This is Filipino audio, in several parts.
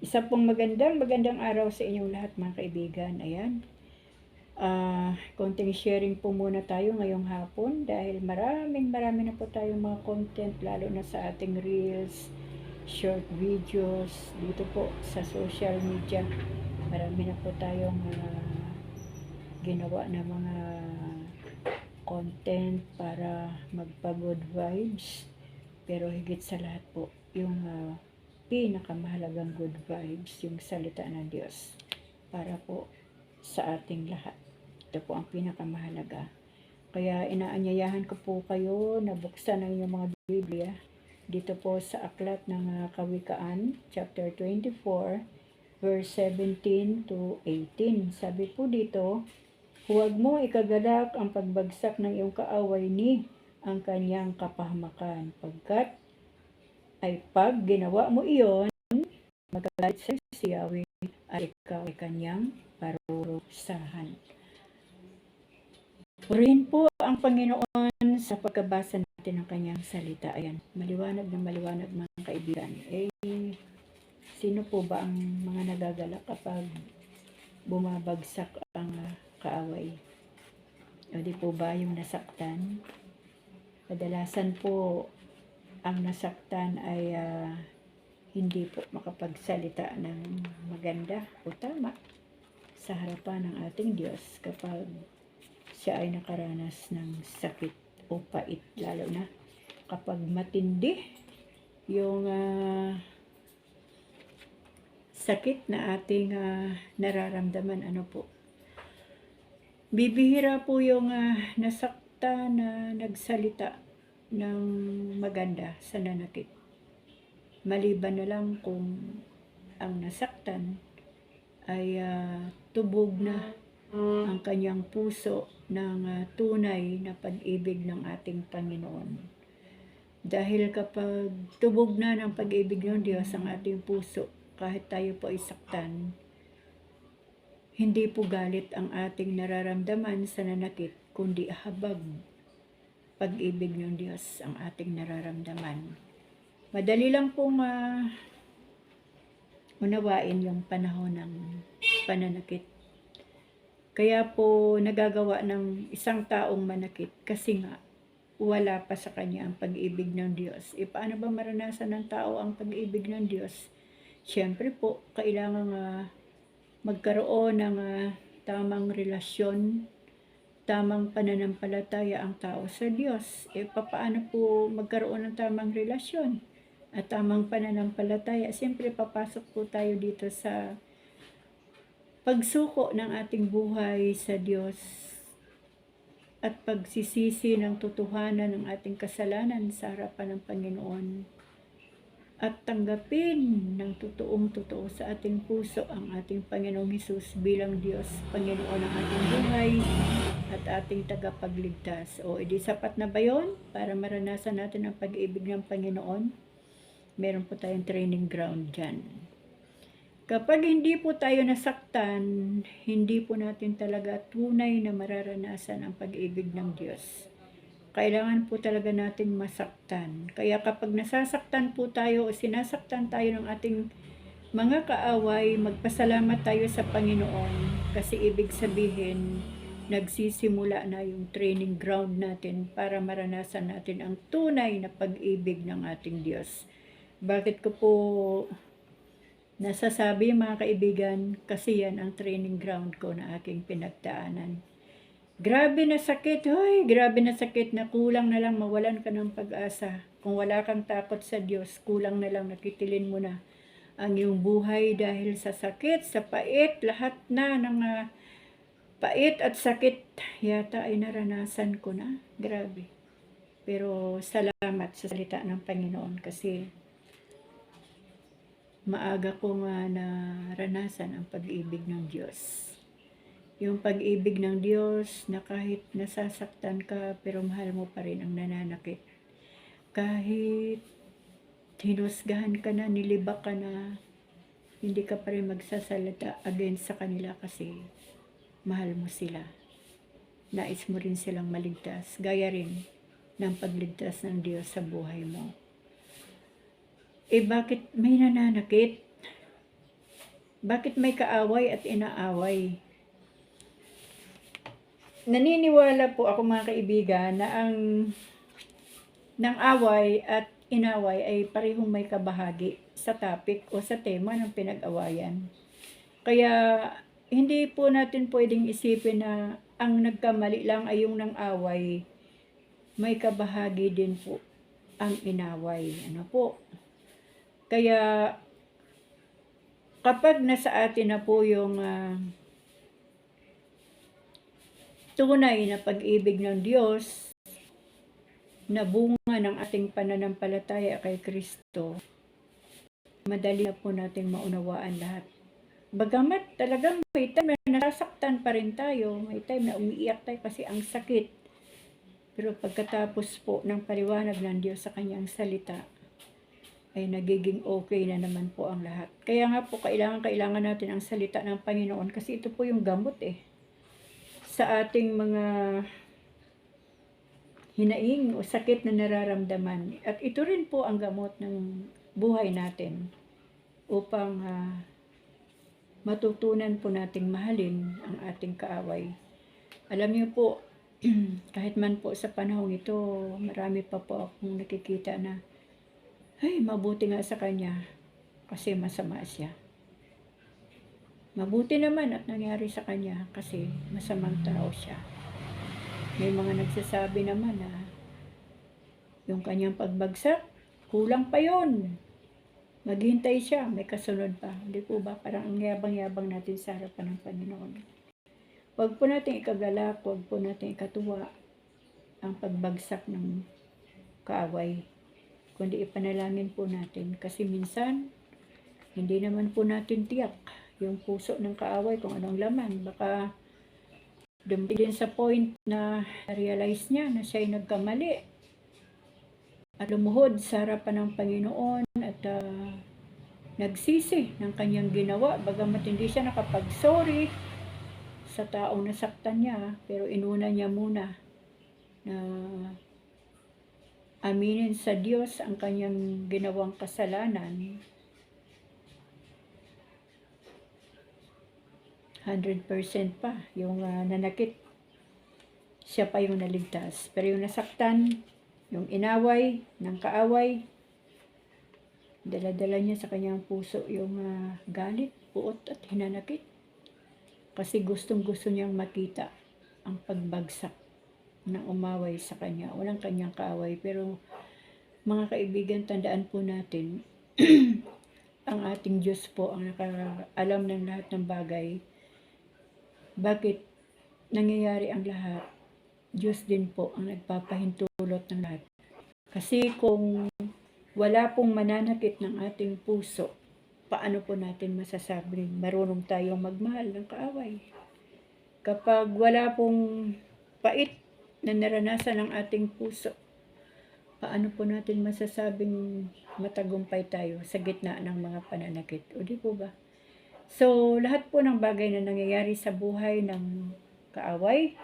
Isa pong magandang magandang araw sa inyong lahat mga kaibigan. Ayan. Ah, konting sharing po muna tayo ngayong hapon dahil maraming marami na po tayong mga content lalo na sa ating reels, short videos dito po sa social media. Marami na po tayong ah, ginawa na mga content para magpa-good vibes. Pero higit sa lahat po, yung ah, pinakamahalagang good vibes, yung salita ng Diyos para po sa ating lahat. Ito po ang pinakamahalaga. Kaya inaanyayahan ko po kayo na buksan ang inyong mga Biblia dito po sa aklat ng ah, Kawikaan, chapter 24, verse 17 to 18. Sabi po dito, Huwag mo ikagalak ang pagbagsak ng iyong kaaway ni ang kanyang kapahamakan, pagkat ay pag ginawa mo iyon, magagalit sa si Yahweh at ikaw ay kanyang parurusahan. Purihin po ang Panginoon sa pagkabasa natin ng kanyang salita. Ayan, maliwanag na maliwanag mga kaibigan. Eh, sino po ba ang mga nagagalak kapag bumabagsak ang kaaway? O di po ba yung nasaktan? Kadalasan po ang nasaktan ay ah, hindi po makapagsalita ng maganda o tama sa harapan ng ating Diyos kapag siya ay nakaranas ng sakit o pait lalo na kapag matindi yung ah, sakit na ating ah, nararamdaman. Ano po? Bibihira po yung ah, nasakta na nagsalita ng maganda sa nanakit. Maliban na lang kung ang nasaktan ay ah, tubog na ang kanyang puso ng ah, tunay na pag-ibig ng ating Panginoon. Dahil kapag tubog na ng pag-ibig ng Diyos ang ating puso, kahit tayo po ay saktan, hindi po galit ang ating nararamdaman sa nanakit, kundi habag pag-ibig ng Diyos ang ating nararamdaman. Madali lang pong ah, unawain yung panahon ng pananakit. Kaya po nagagawa ng isang taong manakit kasi nga wala pa sa kanya ang pag-ibig ng Diyos. E paano ba maranasan ng tao ang pag-ibig ng Diyos? Siyempre po, kailangan uh, magkaroon ng ah, tamang relasyon tamang pananampalataya ang tao sa Diyos. E paano po magkaroon ng tamang relasyon at tamang pananampalataya? Siyempre papasok po tayo dito sa pagsuko ng ating buhay sa Diyos at pagsisisi ng totohanan ng ating kasalanan sa harapan ng Panginoon at tanggapin ng totoong totoo sa ating puso ang ating Panginoong Hesus bilang Diyos, Panginoon ng ating buhay at ating tagapagligtas. O edi sapat na ba yun para maranasan natin ang pag-ibig ng Panginoon? Meron po tayong training ground dyan. Kapag hindi po tayo nasaktan, hindi po natin talaga tunay na mararanasan ang pag-ibig ng Diyos kailangan po talaga nating masaktan. Kaya kapag nasasaktan po tayo o sinasaktan tayo ng ating mga kaaway, magpasalamat tayo sa Panginoon kasi ibig sabihin, nagsisimula na yung training ground natin para maranasan natin ang tunay na pag-ibig ng ating Diyos. Bakit ko po nasasabi mga kaibigan kasi yan ang training ground ko na aking pinagdaanan. Grabe na sakit, hoy, grabe na sakit na kulang na lang mawalan ka ng pag-asa. Kung wala kang takot sa Diyos, kulang na lang nakitilin mo na ang iyong buhay dahil sa sakit, sa pait, lahat na ng uh, pait at sakit yata ay naranasan ko na. Grabe. Pero salamat sa salita ng Panginoon kasi maaga ko nga naranasan ang pag-ibig ng Diyos yung pag-ibig ng Diyos na kahit nasasaktan ka pero mahal mo pa rin ang nananakit. Kahit hinusgahan ka na, nilibak ka na, hindi ka pa rin magsasalita against sa kanila kasi mahal mo sila. Nais mo rin silang maligtas, gaya rin ng pagligtas ng Diyos sa buhay mo. Eh bakit may nananakit? bakit may kaaway at inaaway? Naniniwala po ako mga kaibigan na ang ng away at inaway ay parehong may kabahagi sa topic o sa tema ng pinag-awayan. Kaya hindi po natin pwedeng isipin na ang nagkamali lang ay yung ng away. May kabahagi din po ang inaway. Ano po? Kaya kapag nasa atin na po yung ah, tunay na pag-ibig ng Diyos na bunga ng ating pananampalataya kay Kristo, madali na po nating maunawaan lahat. Bagamat talagang may time na nasasaktan pa rin tayo, may time na umiiyak tayo kasi ang sakit. Pero pagkatapos po ng paliwanag ng Diyos sa kanyang salita, ay nagiging okay na naman po ang lahat. Kaya nga po, kailangan, kailangan natin ang salita ng Panginoon kasi ito po yung gamot eh. Sa ating mga hinaing o sakit na nararamdaman. At ito rin po ang gamot ng buhay natin upang ah, matutunan po nating mahalin ang ating kaaway. Alam niyo po, kahit man po sa panahong ito, marami pa po akong nakikita na ay, mabuti nga sa kanya kasi masama siya. Mabuti naman at nangyari sa kanya kasi masamang tao siya. May mga nagsasabi naman na yung kanyang pagbagsak, kulang pa yon. Maghintay siya, may kasunod pa. Hindi po ba? Parang ang yabang-yabang natin sa harapan ng Panginoon. Huwag po natin ikagalak, huwag po natin ikatuwa ang pagbagsak ng kaaway kundi ipanalangin po natin. Kasi minsan, hindi naman po natin tiyak yung puso ng kaaway kung anong laman. Baka dumating din sa point na realize niya na siya ay nagkamali at lumuhod sa harapan ng Panginoon at ah, nagsisi ng kanyang ginawa. Bagamat hindi siya nakapag-sorry sa taong nasaktan niya, pero inuna niya muna na aminin sa Diyos ang kanyang ginawang kasalanan, 100% pa yung ah, nanakit. Siya pa yung naligtas. Pero yung nasaktan, yung inaway, ng kaaway, dala-dala niya sa kanyang puso yung ah, galit, puot at hinanakit. Kasi gustong gusto niyang makita ang pagbagsak ng umaway sa kanya. Walang kanyang kaaway. Pero mga kaibigan, tandaan po natin, ang ating Diyos po ang nakaalam ng lahat ng bagay. Bakit nangyayari ang lahat? Diyos din po ang nagpapahintulot ng lahat. Kasi kung wala pong mananakit ng ating puso, paano po natin masasabing marunong tayong magmahal ng kaaway? Kapag wala pong pait na naranasan ng ating puso, paano po natin masasabing matagumpay tayo sa gitna ng mga pananakit? O di po ba? So, lahat po ng bagay na nangyayari sa buhay ng kaaway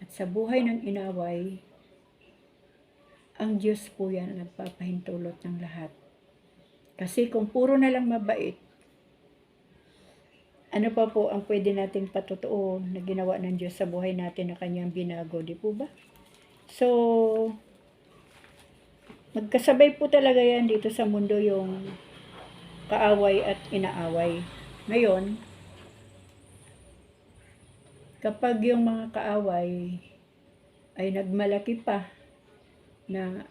at sa buhay ng inaway, ang Diyos po yan ang nagpapahintulot ng lahat. Kasi kung puro na lang mabait, ano pa po ang pwede nating patotoo na ginawa ng Diyos sa buhay natin na kanyang binago, di po ba? So, magkasabay po talaga yan dito sa mundo yung kaaway at inaaway. Ngayon, kapag yung mga kaaway ay nagmalaki pa na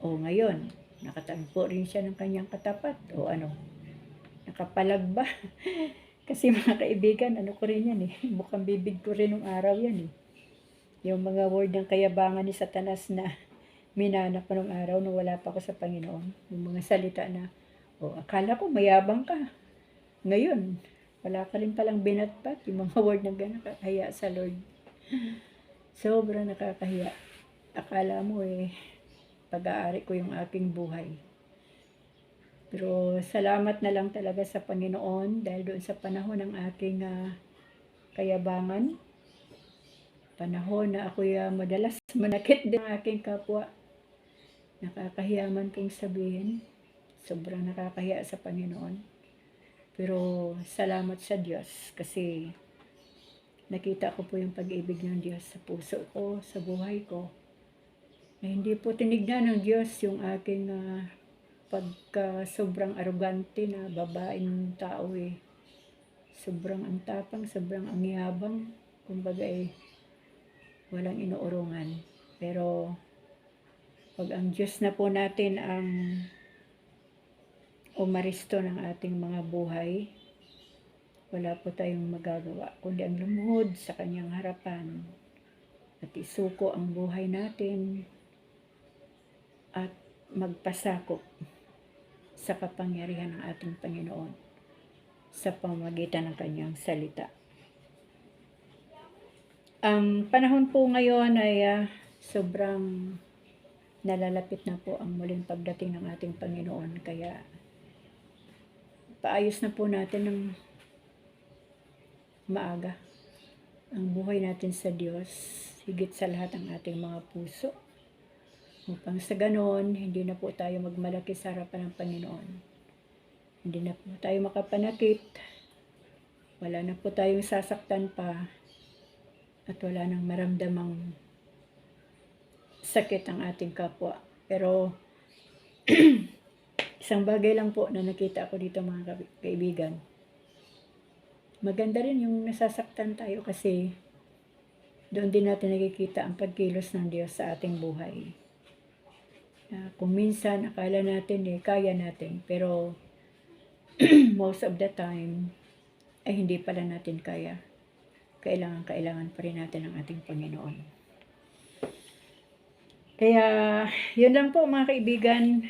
o ngayon, nakatagpo rin siya ng kanyang katapat o ano, nakapalag ba? Kasi mga kaibigan, ano ko rin yan eh, bukang bibig ko rin nung araw yan eh. Yung mga word ng kayabangan ni Satanas na minana pa nung araw na wala pa ako sa Panginoon. Yung mga salita na, o akala ko mayabang ka. Ngayon, wala ka rin palang binatpat. Yung mga word na gano'n, nakakahiya sa Lord. Sobra nakakahiya. Akala mo eh, pag-aari ko yung aking buhay. Pero salamat na lang talaga sa Panginoon dahil doon sa panahon ng aking ah, kayabangan, panahon na ako uh, madalas manakit din ang aking kapwa. Nakakahiyaman kong sabihin, sobrang nakakahiya sa Panginoon. Pero salamat sa Diyos kasi nakita ko po yung pag-ibig ng Diyos sa puso ko, sa buhay ko. Na hindi po tinignan ng Diyos yung aking ah, pagka sobrang arugante na babaeng tao eh. Sobrang ang tapang, sobrang ang yabang. Kumbaga eh, walang inuurungan. Pero pag ang Diyos na po natin ang umaristo ng ating mga buhay, wala po tayong magagawa, kundi ang lumuhod sa kanyang harapan at isuko ang buhay natin at magpasakop sa kapangyarihan ng ating Panginoon sa pamagitan ng kanyang salita. Ang panahon po ngayon ay ah, sobrang nalalapit na po ang muling pagdating ng ating Panginoon kaya paayos na po natin ng maaga ang buhay natin sa Diyos, higit sa lahat ang ating mga puso. Upang sa ganon, hindi na po tayo magmalaki sa harapan ng Panginoon. Hindi na po tayo makapanakit. Wala na po tayong sasaktan pa. At wala nang maramdamang sakit ang ating kapwa. Pero, isang bagay lang po na nakita ko dito mga ka- kaibigan maganda rin yung nasasaktan tayo kasi doon din natin nakikita ang pagkilos ng Diyos sa ating buhay. Na kung minsan akala natin eh, kaya natin, pero most of the time ay hindi pala natin kaya. Kailangan, kailangan pa rin natin ang ating Panginoon. Kaya, yun lang po mga kaibigan.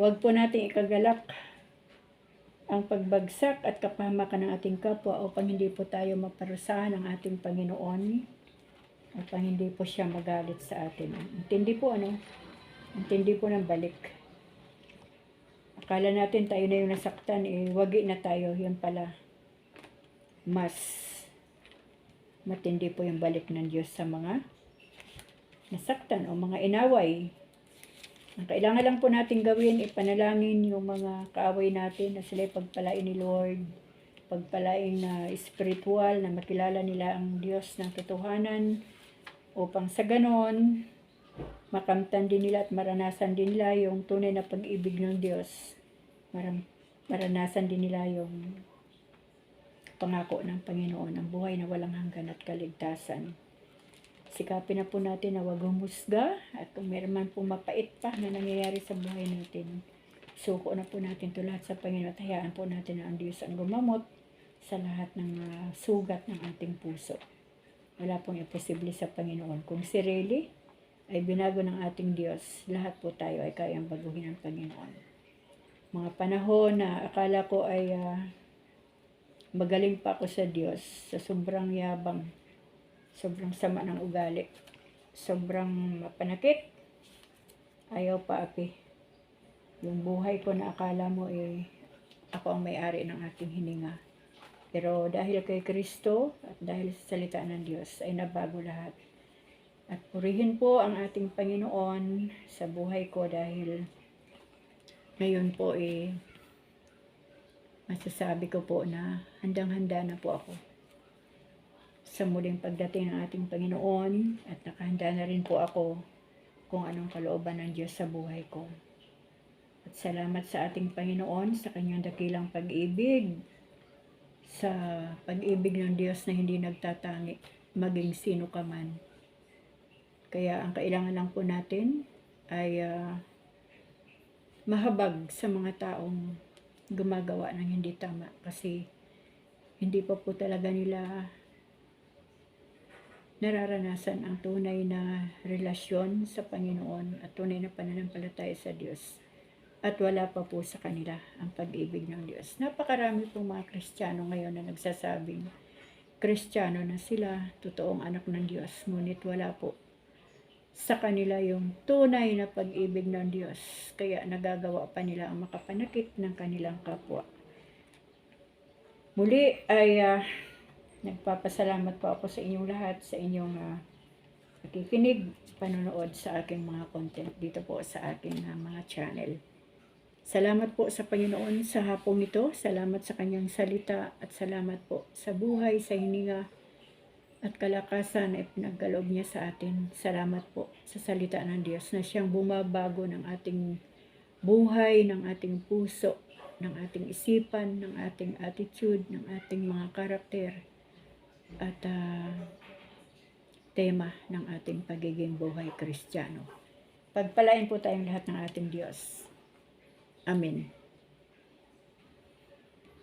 Huwag po natin ikagalak ang pagbagsak at kapahamakan ng ating kapwa upang hindi po tayo maparusahan ng ating Panginoon upang hindi po siya magalit sa atin. Intindi po ano? Intindi po ng balik. Akala natin tayo na yung nasaktan, eh, wagi na tayo. Yan pala. Mas matindi po yung balik ng Diyos sa mga nasaktan o mga inaway. Ang kailangan lang po natin gawin, ipanalangin yung mga kaaway natin na sila pagpalain ni Lord, pagpalain na spiritual, na makilala nila ang Diyos ng katotohanan, upang sa ganon, makamtan din nila at maranasan din nila yung tunay na pag-ibig ng Diyos. Maram, maranasan din nila yung pangako ng Panginoon, ang buhay na walang hanggan at kaligtasan sikapin na po natin na huwag humusga at kung meron man po mapait pa na nangyayari sa buhay natin, suko na po natin to lahat sa Panginoon at hayaan po natin na ang Diyos ang gumamot sa lahat ng ah, sugat ng ating puso. Wala pong imposible sa Panginoon. Kung si Rayleigh ay binago ng ating Diyos, lahat po tayo ay kayang baguhin ng Panginoon. Mga panahon na akala ko ay ah, magaling pa ako sa Diyos, sa sobrang yabang, sobrang sama ng ugali, sobrang mapanakit, ayaw pa api. Yung buhay ko na akala mo eh, ako ang may-ari ng aking hininga. Pero dahil kay Kristo at dahil sa salita ng Diyos ay nabago lahat. At purihin po ang ating Panginoon sa buhay ko dahil ngayon po eh masasabi ko po na handang-handa na po ako sa muling pagdating ng ating Panginoon at nakahanda na rin po ako kung anong kalooban ng Diyos sa buhay ko. At salamat sa ating Panginoon sa kanyang dakilang pag-ibig, sa pag-ibig ng Diyos na hindi nagtatangi, maging sino ka man. Kaya ang kailangan lang po natin ay ah, mahabag sa mga taong gumagawa ng hindi tama kasi hindi pa po talaga nila nararanasan ang tunay na relasyon sa Panginoon at tunay na pananampalataya sa Diyos. At wala pa po sa kanila ang pag-ibig ng Diyos. Napakarami pong mga Kristiyano ngayon na nagsasabing Kristiyano na sila, totoong anak ng Diyos, ngunit wala po sa kanila yung tunay na pag-ibig ng Diyos. Kaya nagagawa pa nila ang makapanakit ng kanilang kapwa. Muli ay ah, Nagpapasalamat po ako sa inyong lahat, sa inyong uh, nakikinig, panonood sa aking mga content dito po sa aking uh, mga channel. Salamat po sa Panginoon sa hapong ito. Salamat sa kanyang salita at salamat po sa buhay, sa hininga at kalakasan na ipinagkaloob niya sa atin. Salamat po sa salita ng Diyos na siyang bumabago ng ating buhay, ng ating puso, ng ating isipan, ng ating attitude, ng ating mga karakter at ah, tema ng ating pagiging buhay kristyano. Pagpalain po tayong lahat ng ating Diyos. Amen.